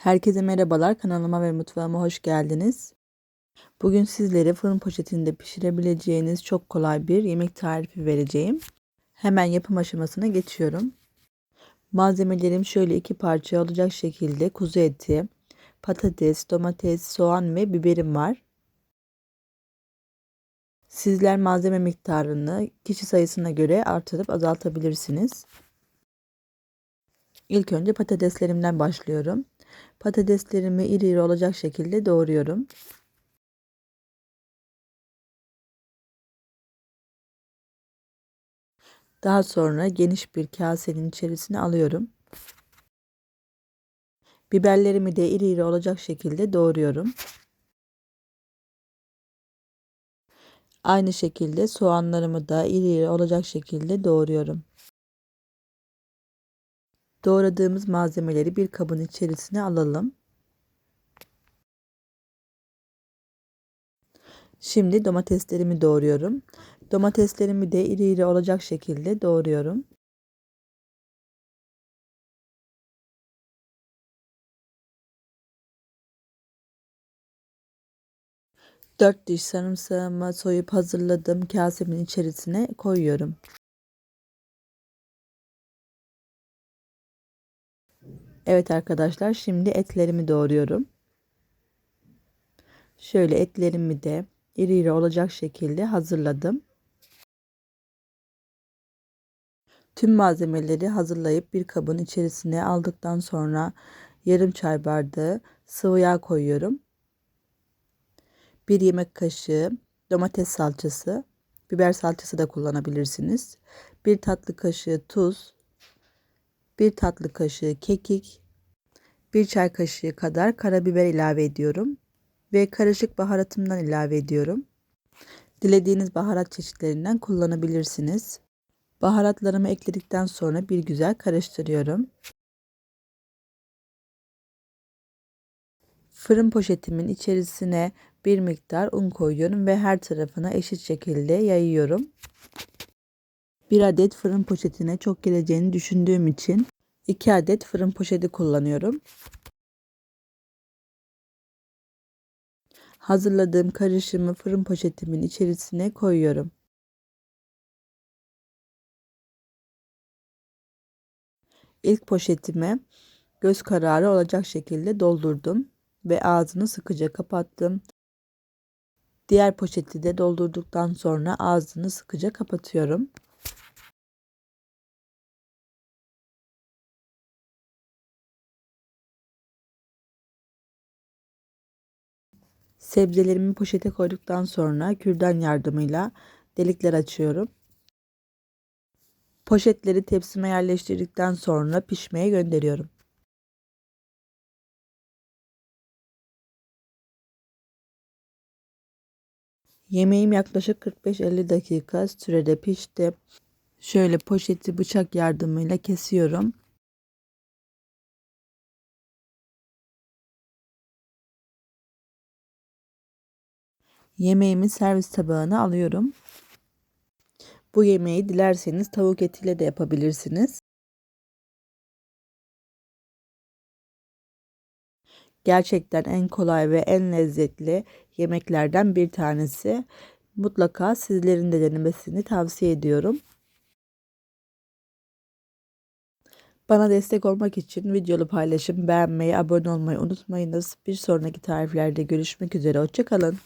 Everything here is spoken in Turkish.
Herkese merhabalar. Kanalıma ve mutfağıma hoş geldiniz. Bugün sizlere fırın poşetinde pişirebileceğiniz çok kolay bir yemek tarifi vereceğim. Hemen yapım aşamasına geçiyorum. Malzemelerim şöyle iki parça olacak şekilde kuzu eti, patates, domates, soğan ve biberim var. Sizler malzeme miktarını kişi sayısına göre artırıp azaltabilirsiniz. İlk önce patateslerimden başlıyorum. Patateslerimi iri iri olacak şekilde doğruyorum. Daha sonra geniş bir kasenin içerisine alıyorum. Biberlerimi de iri iri olacak şekilde doğruyorum. Aynı şekilde soğanlarımı da iri iri olacak şekilde doğruyorum. Doğradığımız malzemeleri bir kabın içerisine alalım. Şimdi domateslerimi doğruyorum. Domateslerimi de iri iri olacak şekilde doğruyorum. Dört diş sarımsağımı soyup hazırladım. Kasemin içerisine koyuyorum. Evet arkadaşlar şimdi etlerimi doğruyorum. Şöyle etlerimi de iri iri olacak şekilde hazırladım. Tüm malzemeleri hazırlayıp bir kabın içerisine aldıktan sonra yarım çay bardağı sıvı yağ koyuyorum. Bir yemek kaşığı domates salçası, biber salçası da kullanabilirsiniz. Bir tatlı kaşığı tuz, bir tatlı kaşığı kekik, bir çay kaşığı kadar karabiber ilave ediyorum ve karışık baharatımdan ilave ediyorum. Dilediğiniz baharat çeşitlerinden kullanabilirsiniz. Baharatlarımı ekledikten sonra bir güzel karıştırıyorum. Fırın poşetimin içerisine bir miktar un koyuyorum ve her tarafına eşit şekilde yayıyorum. Bir adet fırın poşetine çok geleceğini düşündüğüm için 2 adet fırın poşeti kullanıyorum. Hazırladığım karışımı fırın poşetimin içerisine koyuyorum. İlk poşetime göz kararı olacak şekilde doldurdum ve ağzını sıkıca kapattım. Diğer poşeti de doldurduktan sonra ağzını sıkıca kapatıyorum. Sebzelerimi poşete koyduktan sonra kürdan yardımıyla delikler açıyorum. Poşetleri tepsime yerleştirdikten sonra pişmeye gönderiyorum. Yemeğim yaklaşık 45-50 dakika sürede pişti. Şöyle poşeti bıçak yardımıyla kesiyorum. Yemeğimi servis tabağına alıyorum. Bu yemeği dilerseniz tavuk etiyle de yapabilirsiniz. Gerçekten en kolay ve en lezzetli yemeklerden bir tanesi. Mutlaka sizlerin de denemesini tavsiye ediyorum. Bana destek olmak için videolu paylaşım, beğenmeyi, abone olmayı unutmayınız. Bir sonraki tariflerde görüşmek üzere. Hoşçakalın.